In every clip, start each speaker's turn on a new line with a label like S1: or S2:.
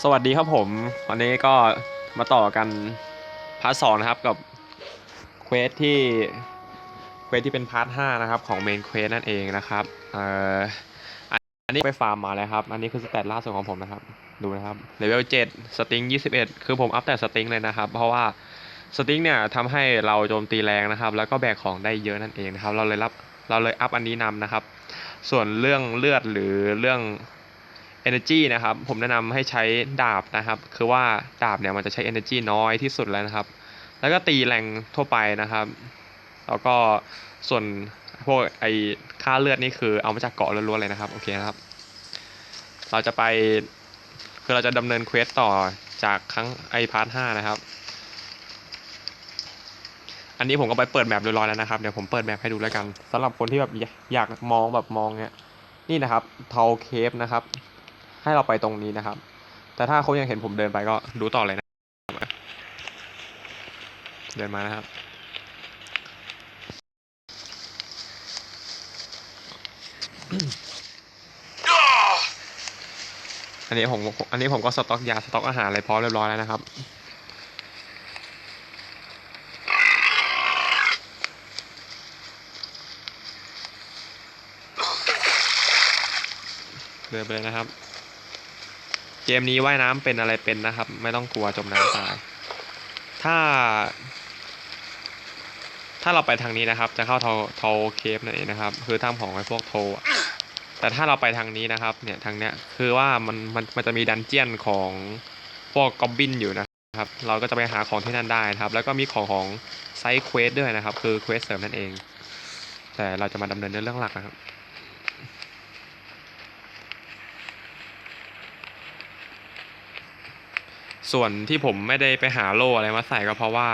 S1: สวัสดีครับผม วันนี้ก็มาต่อกันพาร์ทสองนะครับกับเควสที่เควสที่เป็นพาร์ทห้านะครับของเมนเควสนั่นเองนะครับเอ่ออันนี้ไปฟาร์มมาแล้วครับ อันนี้คือสเตตล่าสุดของผมนะครับ ดูนะครับเลเวลเจ็ดสติงยี่สิบเอ็ดคือผมอัพแต่สติงเลยนะครับ เพราะว่าสติงเนี่ยทำให้เราโจมตีแรงนะครับ แล้วก็แบกของได้เยอะนั่นเองนะครับ เราเลยรับเราเลยอัพอันนี้นำนะครับ ส่วนเรื่องเลือดหรือเรื่อง energy นะครับ ผมแนะนำให้ใช้ดาบนะครับ คือว่าดาบเนี่ยมันจะใช้ energy น้อยที่สุดแล้วนะครับ แล้วก็ตีแรงทั่วไปนะครับ แล้วก็ส่วนพวกไอค่าเลือดนี่คือเอามาจากเกาะล้วนๆเลยนะครับ โอเคนะครับ เราจะไปคือเราจะดำเนินเควสต่อจากครั้งไอพาร์ทห้านะครับ อันนี้ผมก็ไปเปิดแมปเรียบร้อยแล้วนะครับ เดี๋ยวผมเปิดแมปให้ดูแล้วกันสำหรับคนที่แบบอยากอยากมองแบบมองเนี้ยนี่นะครับเทาเคฟนะครับ ให้เราไปตรงนี้นะครับ แต่ถ้าเขายังเห็นผมเดินไปก็ดูต่อเลยนะ เดินมานะครับ อันนี้ผมอันนี้ผมก็สต็อกยาสต็อกอาหารอะไรพร้อมเรียบร้อยแล้วนะครับเดินไปเลยนะครับ เกมนี้ว่ายน้ำเป็นอะไรเป็นนะครับ ไม่ต้องกลัวจมน้ำตาย ถ้า ถ้าเราไปทางนี้นะครับ จะเข้าโทโทเคฟนั่นเองนะครับ คือถ้ำของไอ้พวกโทอะแต่ถ้าเราไปทางนี้นะครับ เนี่ยทางเนี้ยคือว่ามันมันมันจะมีดันเจียนของพวกกอบบินอยู่นะครับ เราก็จะไปหาของที่นั่นได้นะครับ แล้วก็มีของของไซด์เควสด้วยนะครับ คือเควสเสริมนั่นเอง แต่เราจะมาดำเนินเรื่องหลักนะครับ ส่วนที่ผมไม่ได้ไปหาโล่อะไรมาใส่ก็เพราะว่า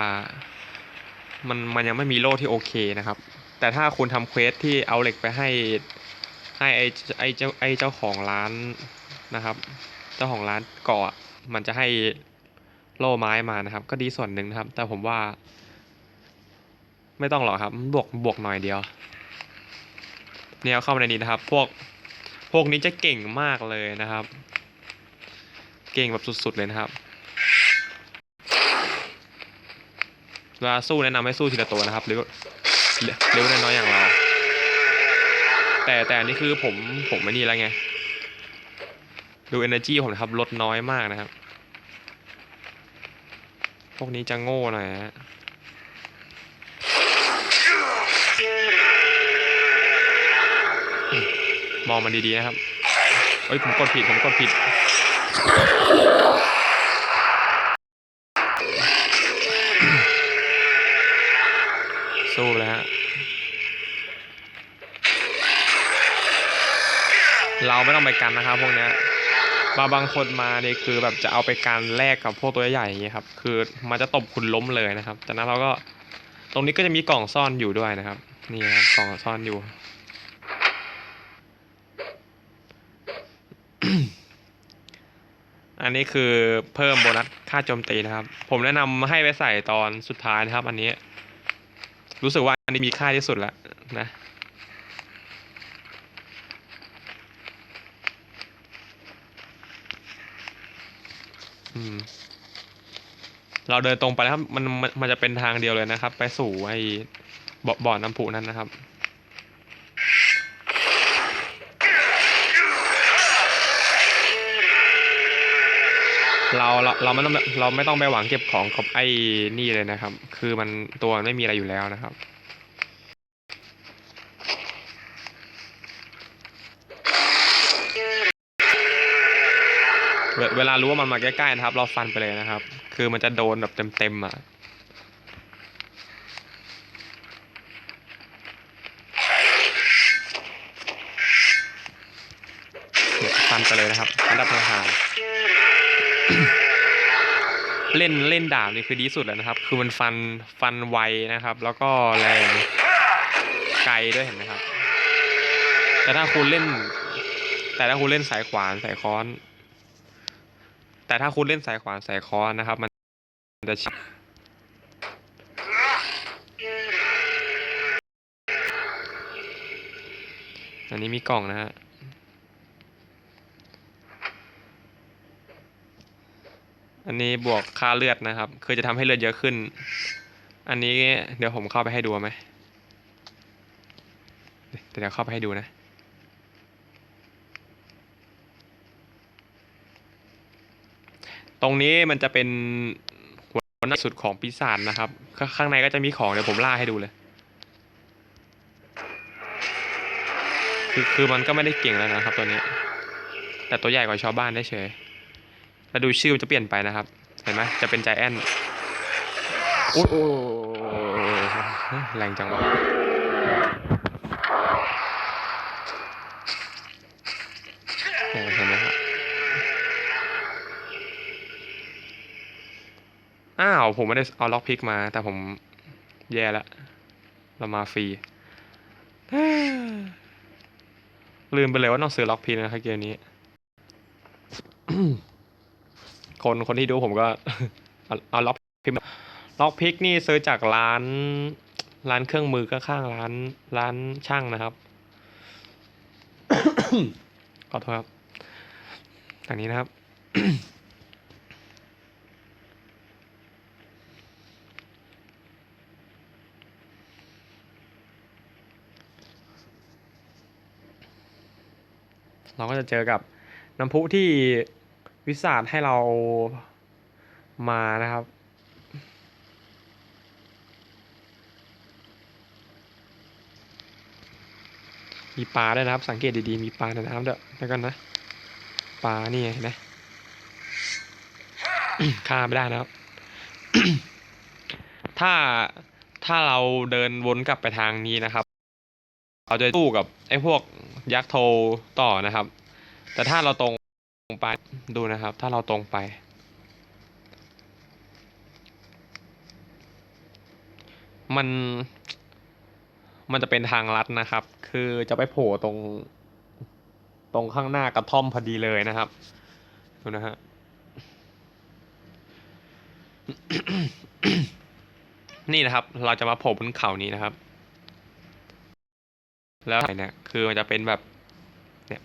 S1: มันมันยังไม่มีโล่ที่โอเคนะครับ แต่ถ้าคุณทำเควสที่เอาเหล็กไปให้ให้ไอไอเจ้าไอเจ้าของร้านนะครับ เจ้าของร้านเกาะมันจะให้โล่ไม้มานะครับ ก็ดีส่วนหนึ่งนะครับ แต่ผมว่า ไม่ต้องหรอกครับ บวกบวกหน่อยเดียว เนี่ยเอาเข้ามาในนี้นะครับ พวกพวกนี้จะเก่งมากเลยนะครับ เก่งแบบสุดๆเลยนะครับ เวลาสู้แนะนำให้สู้ทีละตัวนะครับเร็วเร็วน้อยอย่างเราแต่แต่นนี้คือผมผมไม่นี่แล้วไง ดู energy ผมนะครับลดน้อยมากนะครับ พวกนี้จะโง่หน่อยฮะมองมันดีๆนะครับเอ้ยผมกดผิดผมกดผิด ไปกันนะครับ พวกเนี้ยบางบางคนมาเนี่ยคือแบบจะเอาไปกันแลกกับพวกตัวใหญ่อย่างเงี้ยครับ คือมันจะตบคุณล้มเลยนะครับ จากนั้นเราก็ตรงนี้ก็จะมีกล่องซ่อนอยู่ด้วยนะครับ นี่ครับกล่องซ่อนอยู่ อันนี้คือเพิ่มโบนัสค่าโจมตีนะครับ ผมแนะนำให้ไปใส่ตอนสุดท้ายนะครับ อันนี้ รู้สึกว่าอันนี้มีค่าที่สุดแล้วนะ เราเดินตรงไปแล้วครับมันมันมันจะเป็นทางเดียวเลยนะครับ ไปสู่ไอ้บ่อบ่อน้ำพุนั้นนะครับเราเราเราไม่ต้องเราไม่ต้องไปหวังเก็บของกับไอ้นี่เลยนะครับ คือมันตัวไม่มีอะไรอยู่แล้วนะครับ เวลารู้ว่ามันมาใกล้ๆนะครับ เราฟันไปเลยนะครับ คือมันจะโดนแบบเต็มๆอะเนี่ยฟันไปเลยนะครับอันดับห่างเล่นเล่นดาบนี่คือดีสุดแล้วนะครับ คือมันฟันฟันไวนะครับ แล้วก็แรงไกลด้วยเห็นไหมครับ แต่ถ้าคุณเล่น แต่ถ้าคุณเล่นสายขวานสายค้อน แต่ถ้าคุณเล่นสายขวานสายคอนนะครับ มันจะชิอันนี้มีกล่องนะฮะอันนี้บวกค่าเลือดนะครับ คือจะทำให้เลือดเยอะขึ้น อันนี้เดี๋ยวผมเข้าไปให้ดูไหม เดี๋ยวเข้าไปให้ดูนะ ตรงนี้มันจะเป็นหัวหน้าสุดของปีศาจนะครับ ข้างในก็จะมีของเดี๋ยวผมล่าให้ดูเลย คือคือมันก็ไม่ได้เก่งแล้วนะครับตัวนี้ แต่ตัวใหญ่กว่าชาวบ้านได้เฉยแล้วดูชื่อมันจะเปลี่ยนไปนะครับ เห็นไหมจะเป็นใจแอนโอ้โหแรงจังวะ อ้าว ผมไม่ได้เอาล็อกพิกมา แต่ผมแย่ละเรามาฟรีลืมไปเลยว่าต้องซื้อล็อกพิกนะครับเกมนี้ คนคนที่ดูผมก็ เอาล็อกพิกมาล็อกพิกนี่ซื้อจากร้าน ร้านเครื่องมือข้างๆร้าน ร้านช่างนะครับขอโทษครับทางนี้นะครับ เราก็จะเจอกับน้ำพุที่วิสาดให้เรามานะครับ มีปลาด้วยนะครับ สังเกตดีๆ มีปลาในน้ำด้วยแล้วกันนะ ปลานี่เห็นไหมฆ่าไม่ได้นะครับ ถ้าถ้าเราเดินวนกลับไปทางนี้นะครับ เราจะสู้กับไอ้พวก ยักษ์โทต่อนะครับ แต่ถ้าเราตรงไปดูนะครับ ถ้าเราตรงไป มัน มันจะเป็นทางลัดนะครับ คือจะไปโผล่ตรง ตรงข้างหน้ากระท่อมพอดีเลยนะครับดูนะฮะนี่นะครับ เราจะมาโผล่บนเขานี้นะครับ แล้วเนี่ยคือมันจะเป็นแบบเนี่ย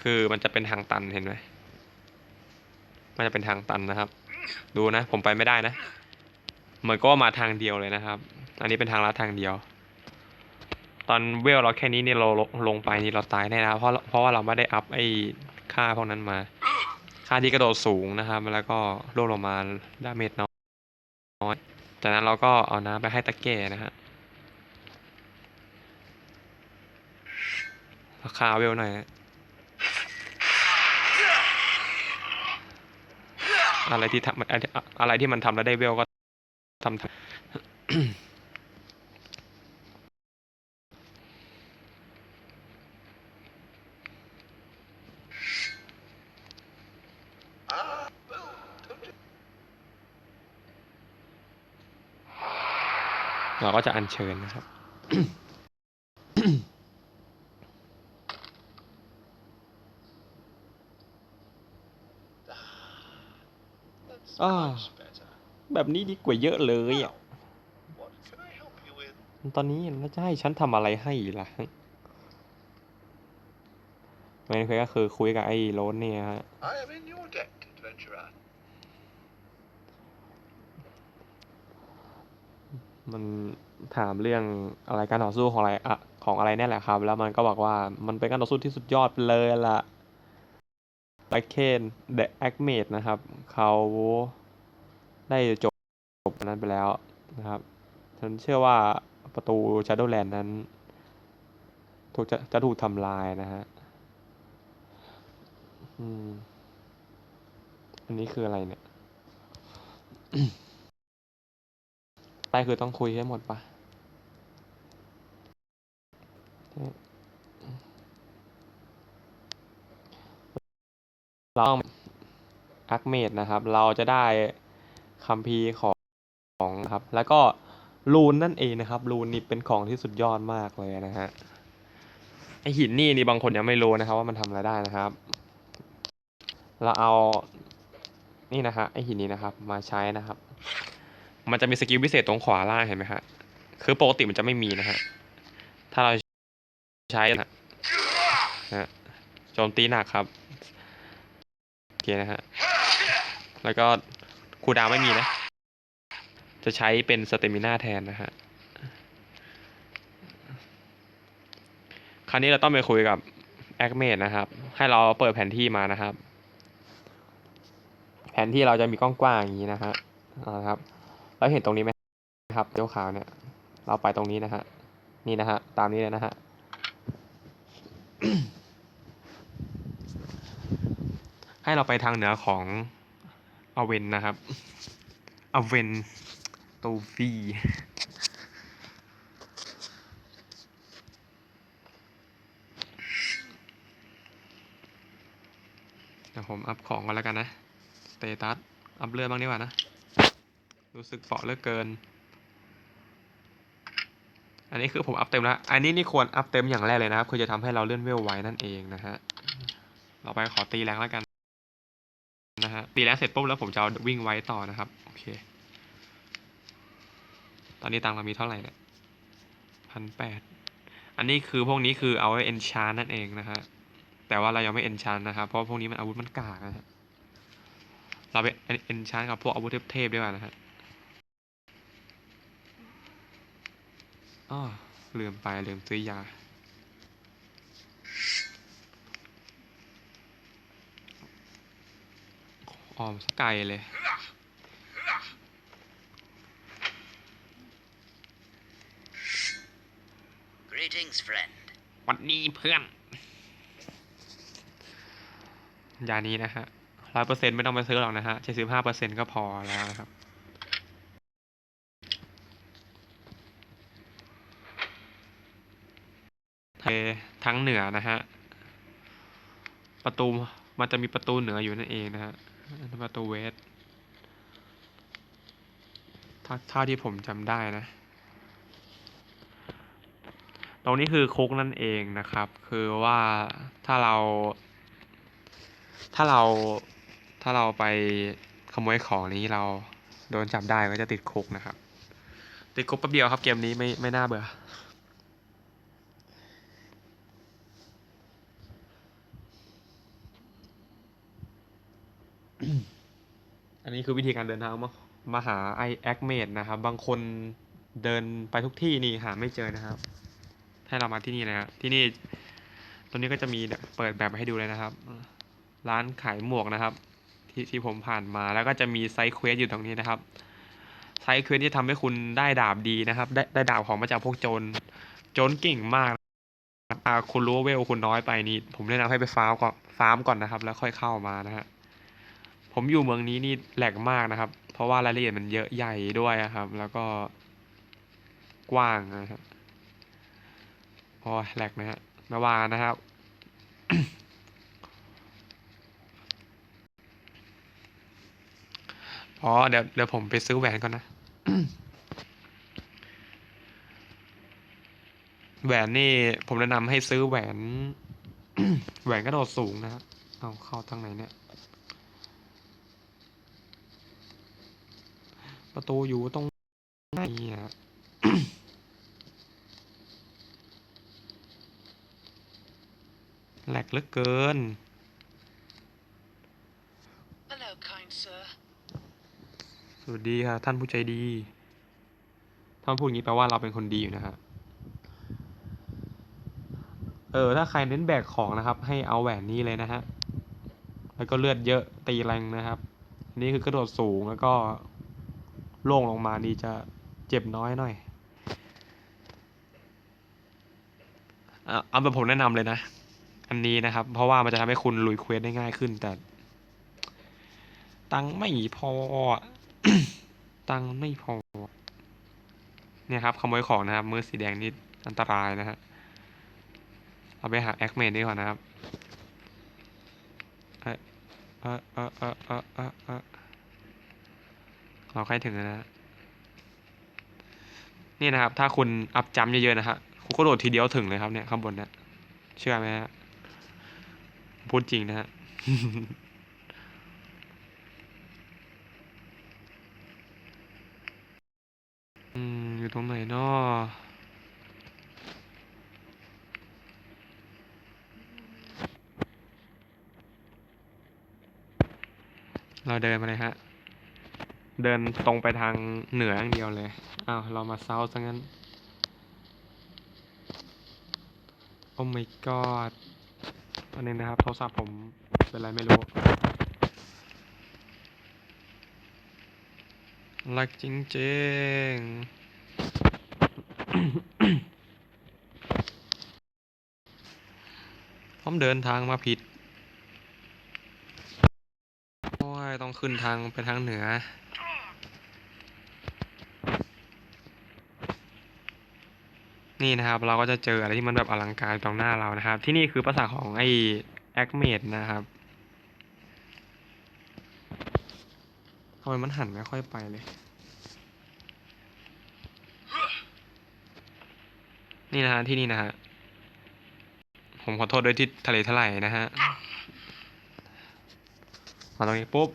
S1: คือมันจะเป็นทางตันเห็นไหมมันจะเป็นทางตันนะครับ ดูนะ ผมไปไม่ได้นะเหมือนก็มาทางเดียวเลยนะครับ อันนี้เป็นทางลัดทางเดียว ตอนเวลเราแค่นี้เนี่ยเราลงลงไปนี่เราตายแน่นะเพราะเพราะว่าเราไม่ได้อัพไอ้ค่าพวกนั้นมา ค่าที่กระโดดสูงนะครับ แล้วก็ร่วงลงมาดาเมจน้อยจากนั้นเราก็เอาน้ำไปให้ตะแก่นะฮะ ราคาเวลหน่อยอะไรที่ทำอะไรที่มันทำแล้วได้เวลก็ทำทำเราก็จะอัญเชิญนะครับ แบบนี้ดีกว่าเยอะเลยอะ
S2: What can I help you with?
S1: ตอนนี้แล้วจะให้ฉันทำอะไรให้ล่ะไม่เคยก็คือคุยกับไอ้โรนเนี่ยฮะ
S2: I am in your debt, adventurer.
S1: มันถามเรื่องอะไรการต่อสู้ของอะไรอะของอะไรเนี่ยแหละครับ แล้วมันก็บอกว่ามันเป็นการต่อสู้ที่สุดยอดไปเลยล่ะไลเคนเดอะแอคเมดนะครับ เขา ได้จบจบอันนั้นไปแล้วนะครับ ฉันเชื่อว่าประตู Shadowland นั้นถูกจะจะถูกทำลายนะฮะอืมอันนี้คืออะไรเนี่ยไปคือต้องคุยให้หมดปะเราอักเมดนะครับ เราจะได้ คัมภีร์ของของครับ แล้วก็รูนนั่นเองนะครับรูนนี่เป็นของที่สุดยอดมากเลยนะฮะไอหินนี่นี่บางคนยังไม่รู้นะครับ ว่ามันทำอะไรได้นะครับ เราเอานี่นะฮะไอหินนี้นะครับ มาใช้นะครับ มันจะมีสกิลพิเศษตรงขวาล่างเห็นไหมฮะคือปกติมันจะไม่มีนะฮะถ้าเราใช้นะฮะโจมตีหนักครับโอเคนะฮะแล้วก็ คูดาวไม่มีนะ จะใช้เป็นสเตมิน่าแทนนะฮะ คราวนี้เราต้องไปคุยกับแอคเมดนะครับ ให้เราเปิดแผนที่มานะครับ แผนที่เราจะมีกว้างๆอย่างนี้นะฮะเอาละครับแล้วเห็นตรงนี้ไหมครับเจ้าขาวเนี่ย เราไปตรงนี้นะฮะ นี่นะฮะ ตามนี้เลยนะฮะให้เราไปทางเหนือของ อเวนนะครับอเวนตูฟีเดี๋ยวผมอัพของกันแล้วกันนะ สเตตัส อัพเลือดบ้างดีกว่านะ รู้สึกเปาะเลือเกิน อันนี้คือผมอัพเต็มแล้ว อันนี้นี่ควรอัพเต็มอย่างแรกเลยนะครับ คือจะทำให้เราเลื่อนเวลไวนั่นเองนะฮะ เราไปขอตีแรงแล้วกัน ตีแรงเสร็จปุ๊บแล้วผมจะวิ่งไว้ต่อนะครับ โอเค ตอนนี้ตังเรามีเท่าไหร่เนี่ยพันแปดอันนี้คือพวกนี้คือเอาไว้เอนชานนั่นเองนะฮะแต่ว่าเรายังไม่เอนชานนะครับ เพราะพวกนี้มันอาวุธมันกากนะฮะเราไปเอนชานกับพวกอาวุธเทพๆดีกว่านะฮะอ้อลืมไปลืมซื้อยา ออมสกไกลเลย
S3: Greetings, friend.
S1: วันนี้เพื่อน ยานี้นะฮะร้อยเปอร์เซ็นไม่ต้องไปซื้อหรอกนะฮะเจ็ดสิบห้าเปอร์เซ็นก็พอแล้วนะครับเททั้งเหนือนะฮะ ประตูมันจะมีประตูเหนืออยู่นั่นเองนะฮะอันนั้น ประตูเวสถ้าถ้าที่ผมจำได้นะ ตรงนี้คือคุกนั่นเองนะครับ คือว่าถ้าเรา ถ้าเราถ้าเราไปขโมยของนี้เราโดนจับได้ก็จะติดคุกนะครับ ติดคุกแป๊บเดียวครับเกมนี้ไม่ไม่น่าเบื่อ นนี้คือวิธีการเดินทางมามาหาไอแอคเมดนะครับ บางคนเดินไปทุกที่นี่หาไม่เจอนะครับ ให้เรามาที่นี่นะครับที่นี่ตรงนี้ก็จะมีเปิดแบบให้ดูเลยนะครับ ร้านขายหมวกนะครับ ที่ที่ผมผ่านมาแล้วก็จะมีไซส์เควสอยู่ตรงนี้นะครับไซส์เควสที่ทำให้คุณได้ดาบดีนะครับ ได้ได้ดาบของมาจากพวกโจรโจรเก่งมากอ่าคุณรู้เวลคุณน้อยไปนี่ผมแนะนำให้ไปฟาร์มก่อนฟาร์มก่อนนะครับ แล้วค่อยเข้ามานะฮะ ผมอยู่เมืองนี้นี่แหลกมากนะครับ เพราะว่ารายละเอียดมันเยอะใหญ่ด้วยครับ แล้วก็กว้างนะครับโอ้ยแหลกนะฮะไม่ว่านะครับ อ๋อ เดี๋ยวเดี๋ยวผมไปซื้อแหวนก่อนนะ แหวนนี่ ผมแนะนำให้ซื้อแหวน แหวนกระโดดสูงนะฮะเอาเข้าทางไหนเนี่ย ประตูอยู่ตรงไหนอะแหลกเหลือเกิน
S3: Hello, kind sir.
S1: สวัสดีค่ะท่านผู้ใจดี ถ้าพูดอย่างนี้แปลว่าเราเป็นคนดีอยู่นะฮะ เออ ถ้าใครเน้นแบกของนะครับ ให้เอาแหวนนี้เลยนะฮะ แล้วก็เลือดเยอะตีแรงนะครับอันนี้คือกระโดดสูงแล้วก็ โล่งลงมานี่จะเจ็บน้อยหน่อยอะเอาแบบผมแนะนำเลยนะ อันนี้นะครับ เพราะว่ามันจะทำให้คุณลุยเควสได้ง่ายขึ้น แต่ ตังไม่พอ ตังไม่พอ เนี่ยครับขโมยของนะครับ มือสีแดงนี่อันตรายนะฮะ เอาไปหาแอคเมนดีกว่านะครับเอะเอะเอะเอะเอะเออะ เราใกล้ถึงแล้วนะนี่นะครับ ถ้าคุณอัพจัมเยอะๆนะฮะคุณก็โดดทีเดียวถึงเลยครับเนี่ยข้างบนเนี่ยเชื่อไหมฮะพูดจริงนะฮะอืมอยู่ตรงไหนเนาะเราเดินมาเลยฮะ เดินตรงไปทางเหนืออย่างเดียวเลย อ้าว เรามาเซาซะงั้น โอ้ my god อันนี้นะครับโทรศัพท์ผมเป็นไรไม่รู้ลักจริงๆ ผมเดินทางมาผิด โอ้ย ต้องขึ้นทางไปทางเหนือ นี่นะครับ เราก็จะเจออะไรที่มันแบบอลังการตรงหน้าเรานะครับ ที่นี่คือภาษาของไอ้แอคเมดนะครับทำไมมันหันไม่ค่อยไปเลย นี่นะฮะที่นี่นะฮะ ผมขอโทษด้วยที่ทะเลทลายนะฮะ มาตรงนี้ปุ๊บ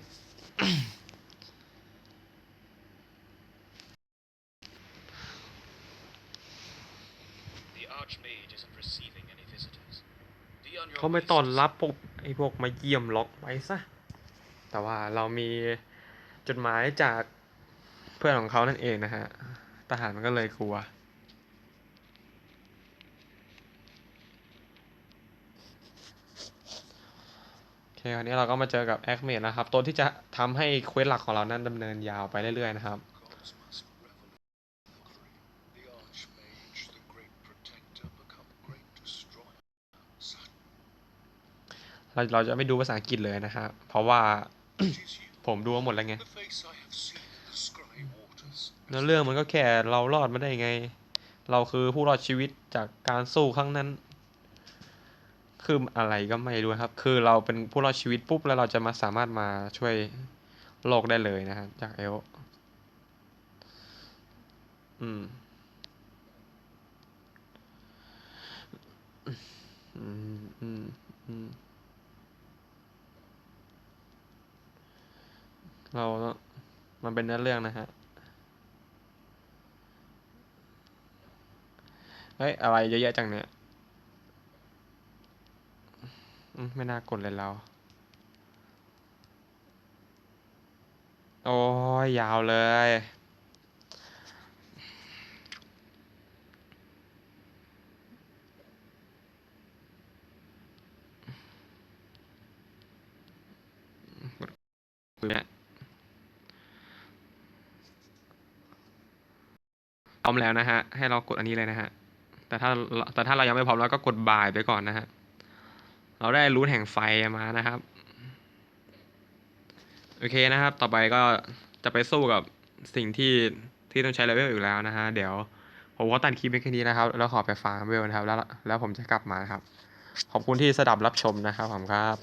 S1: เขาไม่ต้อนรับพวกไอ้พวกมาเยี่ยมล็อกไว้ซะ แต่ว่าเรามีจดหมายจากเพื่อนของเขานั่นเองนะฮะ ทหารมันก็เลยกลัว โอเควันนี้เราก็มาเจอกับแอคเมดนะครับ ตัวที่จะทำให้เควสหลักของเรานั้นดำเนินยาวไปเรื่อยๆนะครับ เราเราจะไม่ดูภาษาอังกฤษเลยนะฮะเพราะว่าผมดูมาหมดแล้วไง
S2: the face I have seen in the scry waters.
S1: เนื้อเรื่องมันก็แค่เรารอดมาได้ไง เราคือผู้รอดชีวิตจากการสู้ครั้งนั้น คืออะไรก็ไม่รู้ครับ คือเราเป็นผู้รอดชีวิตปุ๊บแล้วเราจะมาสามารถมาช่วยโลกได้เลยนะครับจากเอลอืมอืมอืมอืม เรามันเป็นเนื้อเรื่องนะฮะ เฮ้ย อะไรเยอะแยะจังเนี่ยไม่น่ากดเลยเรา โอ้ยยาวเลยพ ร้อมแล้วนะฮะ ให้เรากดอันนี้เลยนะฮะ แต่ถ้าแต่ถ้าเรายังไม่พร้อมเราก็กดบ่ายไปก่อนนะฮะ เราได้รูทแห่งไฟมานะครับ โอเคนะครับ ต่อไปก็จะไปสู้กับสิ่งที่ที่ต้องใช้เลเวลอยู่แล้วนะฮะ เดี๋ยวผมก็ตัดคลิปไปแค่นี้นะครับ แล้วขอไปฟาร์มเวลนะครับ แล้วแล้วผมจะกลับมานะครับ ขอบคุณที่สดับรับชมนะครับผมครับ